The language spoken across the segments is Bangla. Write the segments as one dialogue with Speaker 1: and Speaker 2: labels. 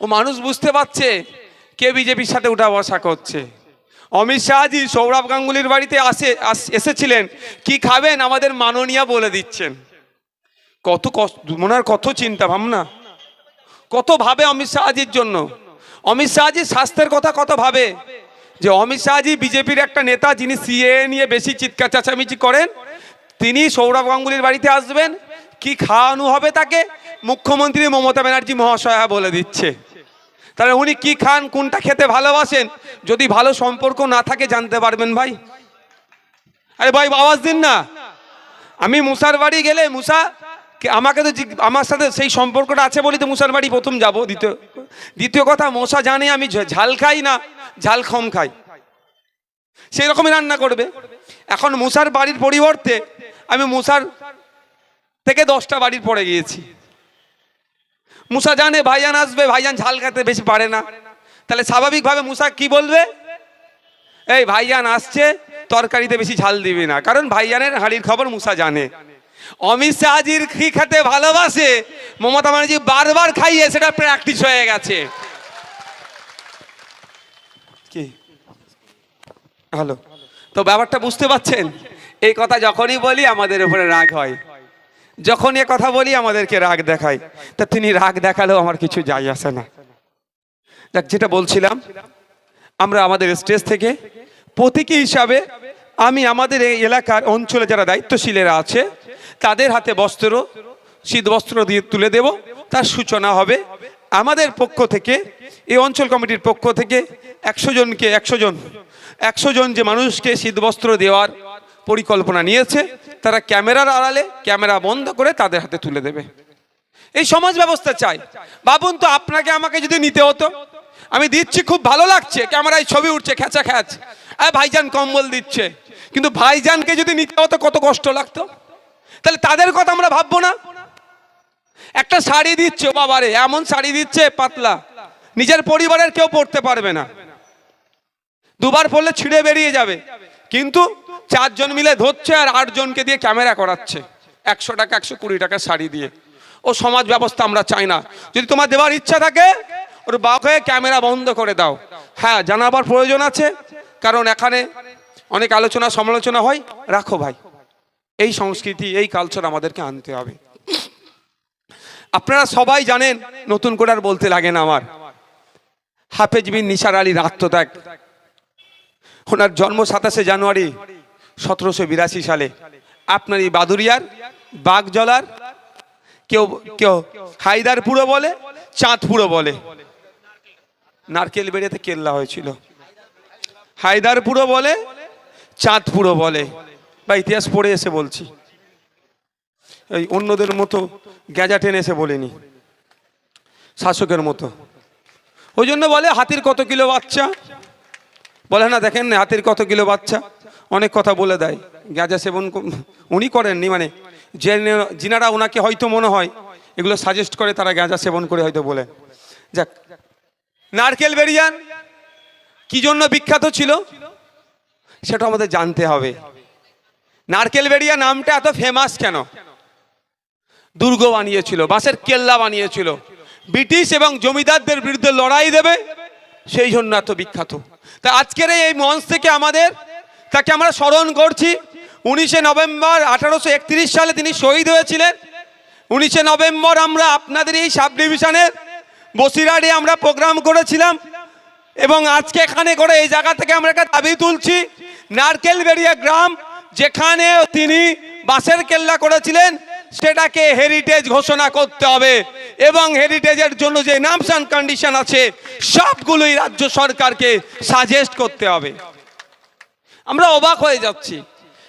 Speaker 1: ও মানুষ বুঝতে পারছে কে বিজেপির সাথে উঠা বসা করছে। অমিত শাহজি সৌরভ গাঙ্গুলির বাড়িতে আসে এসেছিলেন। কি খাবেন? আমাদের মাননীয়া বলে দিচ্ছেন। কত কষ্ট, মনে কত চিন্তা ভাবনা। কত ভাবে অমিত শাহজির জন্য। অমিত শাহজি স্বাস্থ্যের কথা কত ভাবে। যে অমিত শাহজি বিজেপির একটা নেতা যিনি সিএ নিয়ে বেশি চিৎকার চেঁচামেচি করেন, তিনি সৌরভ গাঙ্গুলির বাড়িতে আসবেন কি খাওয়ানো হবে তাকে? মুখ্যমন্ত্রী মমতা ব্যানার্জি মহাশয়া বলে দিচ্ছে। তাহলে উনি কি খান, কোনটা খেতে ভালোবাসেন? যদি ভালো সম্পর্ক না থাকে, জানতে পারবেন ভাই। আরে ভাই, আওয়াজ দিন না। আমি মুসার বাড়ি গেলে মুসা, আমাকে তো আমার সাথে সেই সম্পর্কটা আছে বলি তো মুসার বাড়ি প্রথম যাব। দ্বিতীয় দ্বিতীয় কথা, মশা জানে আমি ঝাল খাই না, ঝাল খম খাই। সেই রকমই রান্না করবে। এখন মুসার বাড়ির পরিবর্তে আমি মুসার থেকে দশটা বাড়ির পরে গিয়েছি। মুসা জানে ভাইজান আসবে, ভাইজান ঝাল খেতে বেশি পারে না। তাহলে স্বাভাবিকভাবে মুসা কি বলবে? এই ভাইজান আসছে, তরকারিতে বেশি ঝাল দিবে না। কারণ ভাইজানের হাড়ির খবর মুসা জানে। অমিত শাহজির কি খেতে ভালোবাসে? মমতা ব্যানার্জি বারবার খাইয়ে সেটা প্র্যাকটিস হয়ে গেছে। কি? হ্যালো। তো ব্যাপারটা বুঝতে পাচ্ছেন এই কথা যখনই বলি আমাদের উপরে রাগ হয়। যখন এ কথা বলি, আমাদেরকে রাগ দেখায়। তা তিনি রাগ দেখালেও আমার কিছু যায় আসে না। দেখ যেটা বলছিলাম, আমরা আমাদের স্টেজ থেকে প্রতীকী হিসাবে আমি আমাদের এই এলাকার অঞ্চলে যারা দায়িত্বশীলেরা আছে, তাদের হাতে বস্ত্র, শীত বস্ত্র দিয়ে তুলে দেব। তার সূচনা হবে আমাদের পক্ষ থেকে, এই অঞ্চল কমিটির পক্ষ থেকে একশো জনকে একশো জন একশো জন যে মানুষকে শীত বস্ত্র দেওয়ার পরিকল্পনা নিয়েছে, তারা ক্যামেরার আড়ালে ক্যামেরা বন্ধ করে তাদের হাতে তুলে দেবে। এই সমাজ ব্যবস্থা চাই। ভাবুন তো আপনাকে আমাকে যদি নিতে হতো, আমি দিচ্ছি, খুব ভালো লাগছে, ক্যামেরায় ছবি উঠছে খেঁচা খ্যাচ। আর ভাইজান কম্বল দিচ্ছে, কিন্তু ভাইজানকে যদি নিতে হতো, কত কষ্ট লাগতো। তাহলে তাদের কথা আমরা ভাববো না। একটা শাড়ি দিচ্ছে বাবারে, এমন শাড়ি দিচ্ছে, পাতলা। নিজের পরিবারের কেউ পড়তে পারবে না। দুবার পড়লে ছিঁড়ে বেরিয়ে যাবে। কিন্তু চারজন মিলে ধরছে আর আটজনকে দিয়ে ক্যামেরা করাচ্ছে। একশো টাকা, একশো কুড়ি টাকা শাড়ি দিয়ে। ও সমাজ ব্যবস্থা আমরা চাই না। যদি তোমার দেওয়ার ইচ্ছা থাকে, ওর বাক ক্যামেরা বন্ধ করে দাও। হ্যাঁ জানাবার প্রয়োজন আছে। কারণ এখানে অনেক আলোচনা, সমালোচনা হয়। রাখো ভাই। এই সংস্কৃতি, এই কালচার আমাদেরকে আনতে হবে। আপনারা সবাই জানেন, নতুন করে আর বলতে লাগে না আমার। হাফেজ বিন নিসার আলীর আত্মত্যাগ। ওনার জন্ম সাতাশে জানুয়ারি সতেরোশো বিরাশি সালে। আপনার এই বাদুরিয়ার, বাগজলার, কেউ কেউ হায়দারপুরও বলে, চাঁদপুরও বলে। নারকেল বেড়েতে কেল্লা হয়েছিল। হায়দারপুরও বলে, চাঁদপুরও বলে। বা ইতিহাস পড়ে এসে বলছি। এই অন্যদের মতো গ্যাজা টেনে এসে বলিনি। শাসকের মতো। ওই জন্য বলে, হাতির কত কিলো বাচ্চা? বলে, না, দেখেন না, হাতির কত কিলো বাচ্চা। অনেক কথা বলে দেয়। গাঁজা সেবন উনি করেননি মানে যে যিনারা ওনাকে হয়তো মনে হয়, এগুলো সাজেস্ট করে, তারা গাঁজা সেবন করে হয়তো বলে। যাক। নারকেল বেরিয়ান, কি জন্য বিখ্যাত ছিল? সেটা আমাদের জানতে হবে। নারকেল বেরিয়া নামটা এত ফেমাস কেন? দুর্গ বানিয়েছিল, বাঁশের কেল্লা বানিয়েছিল। ব্রিটিশ এবং জমিদারদের বিরুদ্ধে লড়াই দেবে, সেই জন্য এত বিখ্যাত। তা আজকের এই মঞ্চ থেকে আমাদের, তাকে আমরা স্মরণ করছি। উনিশে নভেম্বর আঠারোশো একত্রিশ সালে তিনি শহীদ হয়েছিলেন। উনিশে নভেম্বর আমরা আপনাদের এই সাব ডিভিশনের বসিরহাটে আমরা প্রোগ্রাম করেছিলাম। এবং আজকে এখানে করে এই জায়গা থেকে আমরা একটা দাবি তুলছি নারকেল বেরিয়া গ্রাম যেখানে তিনি বাসের কেল্লা করেছিলেন। সেটাকে হেরিটেজ ঘোষণা করতে হবে। এবং হেরিটেজের জন্য যে নামস অ্যান্ড কন্ডিশন আছে, সবগুলোই রাজ্য সরকারকে সাজেস্ট করতে হবে। আমরা অবাক হয়ে যাচ্ছি।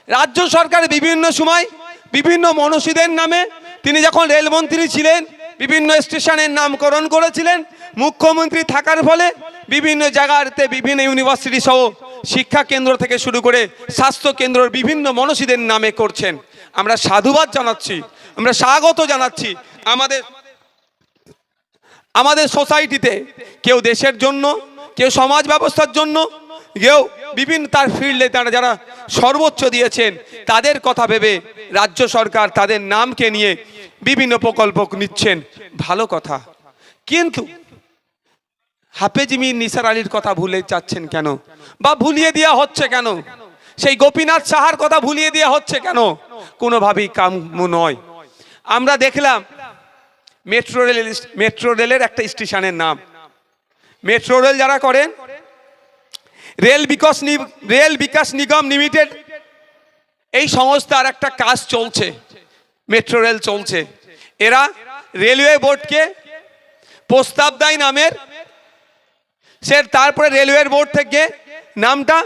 Speaker 1: রাজ্য সরকার বিভিন্ন সময় বিভিন্ন মনীষীদের নামে তিনি যখন রেলমন্ত্রী ছিলেন, বিভিন্ন স্টেশনের নামকরণ করেছিলেন, মুখ্যমন্ত্রী থাকার ফলে বিভিন্ন জায়গাতে বিভিন্ন ইউনিভার্সিটি সহ শিক্ষা কেন্দ্র থেকে শুরু করে স্বাস্থ্য কেন্দ্রের বিভিন্ন মনীষীদের নামে করছেন। আমরা সাধুবাদ জানাচ্ছি। আমরা স্বাগত জানাচ্ছি আমাদের আমাদের সোসাইটিতে। কেউ দেশের জন্য, কেউ সমাজ ব্যবস্থার জন্য, কেউ বিভিন্ন তার ফিল্ডে তারা যারা সর্বোচ্চ দিয়েছেন, তাদের কথা ভেবে রাজ্য সরকার তাদের নামকে নিয়ে বিভিন্ন প্রকল্প নিচ্ছেন। ভালো কথা। কিন্তু হাফেজ মির নিসার আলীর কথা ভুলে যাচ্ছেন কেন? বা ভুলিয়ে দেওয়া হচ্ছে কেন? সেই গোপীনাথ সাহার কথা ভুলিয়ে দেওয়া হচ্ছে কেন? কোনোভাবেই কাম নয়। আমরা দেখলাম মেট্রো রেল মেট্রো রেলের একটা স্টেশনের নাম। মেট্রো রেল যারা করেন, rail Vikas rail Vikas Nigam limited, এই সংস্থার একটা কাজ চলছে, মেট্রো রেল চলছে। এরা রেলওয়ে বোর্ডকে প্রস্তাব দেয় নামের, সে তারপরে রেলওয়ে বোর্ড থেকে নামটা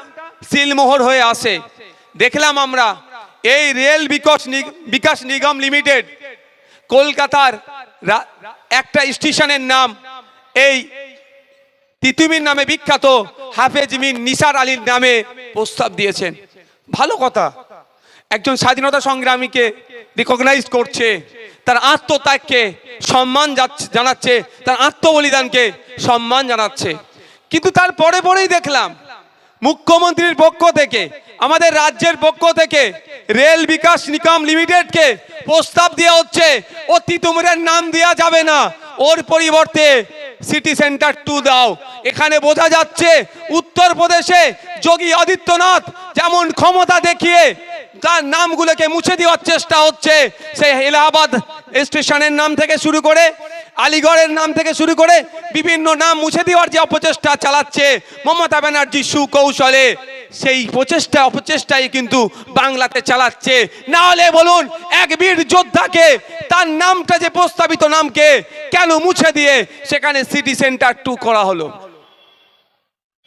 Speaker 1: সিলমোহর হয়ে আসে। দেখলাম আমরা, এই রেল বিকাশ বিকাশ নিগম লিমিটেড কলকাতার একটা স্টেশনের নাম, এই তিতুমির নামে বিখ্যাত হাফেজ মিন নিসার আলীর নামে প্রস্তাব দিয়েছেন। ভালো কথা। একজন স্বাধীনতা সংগ্রামীকে রিকগনাইজ করছে, তার আত্মত্যাগকে সম্মান জানাচ্ছে, তার আত্মবলিদানকে সম্মান জানাচ্ছে। কিন্তু তার পরে পরেই দেখলাম, মুখ্যমন্ত্রীর পক্ষ থেকে, আমাদের রাজ্যের পক্ষ থেকে রেল বিকাশ নিগম লিমিটেডকে প্রস্তাব দেওয়া হচ্ছে ও তিতুমুরের নাম দেওয়া যাবে না। ওর পরিবর্তে সিটি সেন্টার টু দাও। এখানে বোঝা যাচ্ছে, উত্তরপ্রদেশে যোগী আদিত্যনাথ যেমন ক্ষমতা দেখিয়ে তার নামগুলোকে মুছে দেওয়ার চেষ্টা হচ্ছে। সেই এলাহাবাদ স্টেশনের নাম থেকে শুরু করে, আলিগড়ের নাম থেকে শুরু করে বিভিন্ন নাম মুছে দেওয়ার যে অপচেষ্টা চালাচ্ছে মমতা ব্যানার্জি সুকৌশলে, সেই প্রচেষ্টা, অপচেষ্টাই কিন্তু বাংলাতে চালাচ্ছে। না হলে বলুন, এক বীর যোদ্ধাকে, তার নামটা যে প্রস্তাবিত নামকে কেন মুছে দিয়ে সেখানে সিটি সেন্টার টু করা হলো?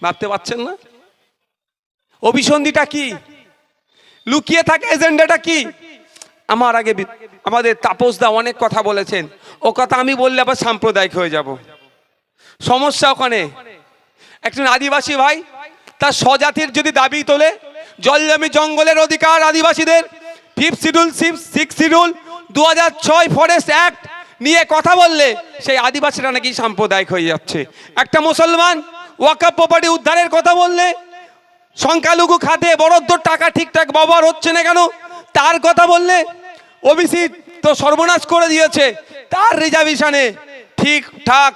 Speaker 1: ভাবতে পারছেন না? অভিসন্ধিটা কি? লুকিয়ে থাকে এজেন্ডাটা কি? আমার আগে আমাদের তাপসদা অনেক কথা বলেছেন। ও কথা আমি বললে আবার সাম্প্রদায়িক হয়ে যাব। সমস্যা ওখানে। একজন আদিবাসী ভাই, তার স্বজাতির যদি দাবি তোলে, জলজমি জঙ্গলের অধিকার আদিবাসীদের। ফিফথ শিডিউল, সিক্স শিডিউল দু হাজার ছয় ফরেস্ট অ্যাক্ট নিয়ে কথা বললে, সেই আদিবাসীরা নাকি সাম্প্রদায়িক হয়ে যাচ্ছে। একটা মুসলমান ওয়াকাপ প্রপার্টি উদ্ধারের কথা বললে সংখ্যালঘু খাতে বরাদ্দ টাকা ঠিকঠাক ব্যবহার হচ্ছে না কেন? তার কথা বললে ওবিসি তো সর্বনাশ করে দিয়েছে। তার রিজার্ভেশনে ঠিকঠাক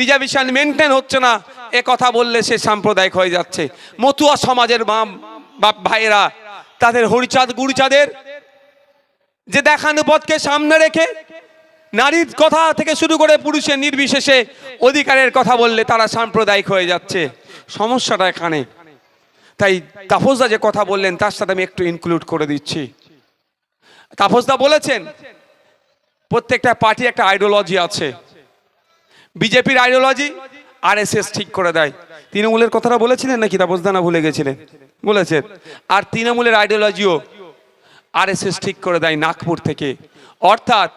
Speaker 1: রিজার্ভেশন মেনটেন হচ্ছে না। এ কথা বললে সে সাম্প্রদায়িক হয়ে যাচ্ছে। মতুয়া সমাজের ভাইয়েরা, তাদের হরিচাঁদ, গুরুচাঁদের যে দেখানো পথকে সামনে রেখে নারীর কথা থেকে শুরু করে পুরুষের নির্বিশেষে অধিকারের কথা বললে তারা সাম্প্রদায়িক হয়ে যাচ্ছে। সমস্যাটা এখানে। তাই তাপসদা যে কথা বললেন, তার সাথে আমি একটু ইনক্লুড করে দিচ্ছি। তাপসদা বলেছেন, প্রত্যেকটা পার্টির একটা আইডিওলজি আছে। বিজেপির আইডিওলজি আর ঠিক করে দেয়। তৃণমূলের কথাটা বলেছিলেন নাকি? তাপসদা না ভুলে গেছিলেন? বলেছেন। আর তৃণমূলের আইডিওলজিও আর ঠিক করে দেয় নাগপুর থেকে। অর্থাৎ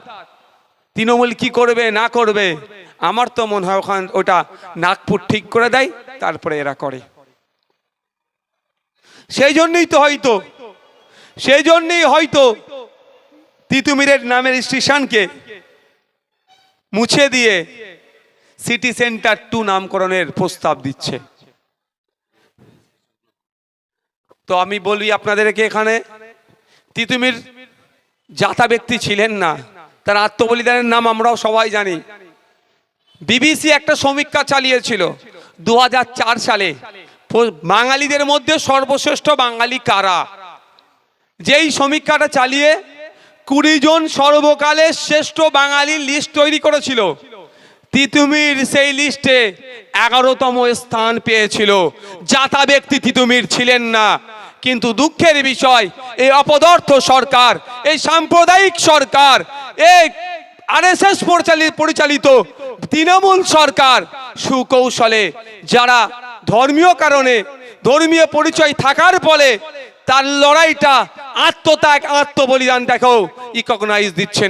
Speaker 1: তৃণমূল কি করবে, না করবে, আমার তো মনে হয় ওখান ওটা নাগপুর ঠিক করে দেয়, তারপরে এরা করে। সেই জন্যই তো হয়তো সেই জন্যই হয়তো তিতুমিরের নামের স্টেশনকে মুছে দিয়ে সিটি সেন্টার টু নামকরণের প্রস্তাব দিচ্ছে। তো আমি বলি আপনাদেরকে এখানে তিতুমির জাতা ব্যক্তি ছিলেন না, তার আত্মবলিদানের নাম আমরাও সবাই জানি। বিবিসি একটা সমীক্ষা চালিয়েছিল দু হাজার চার সালে। বাঙালিদের মধ্যে সর্বশ্রেষ্ঠ বাঙালি কারা? যেই সমীক্ষাটা চালিয়ে কুড়ি জন সর্বকালের শ্রেষ্ঠ বাঙালির লিস্ট তৈরি করেছিল, তিতুমির সেই লিস্টে এগারোতম স্থান পেয়েছিল। জাতা ব্যক্তি তিতুমির ছিলেন না, কিন্তু দুঃখের বিষয়, এই অপদার্থ সরকার, এই সাম্প্রদায়িক সরকার, এই আরএসএস পরিচালিত তৃণমূল সরকার সুকৌশলে, যারা ধর্মীয় কারণে ধর্মীয় পরিচয় থাকার ফলে তার লড়াইটা আত্মত্যাগ আত্মবলিদান দেখো ইকগনাইজ দিচ্ছে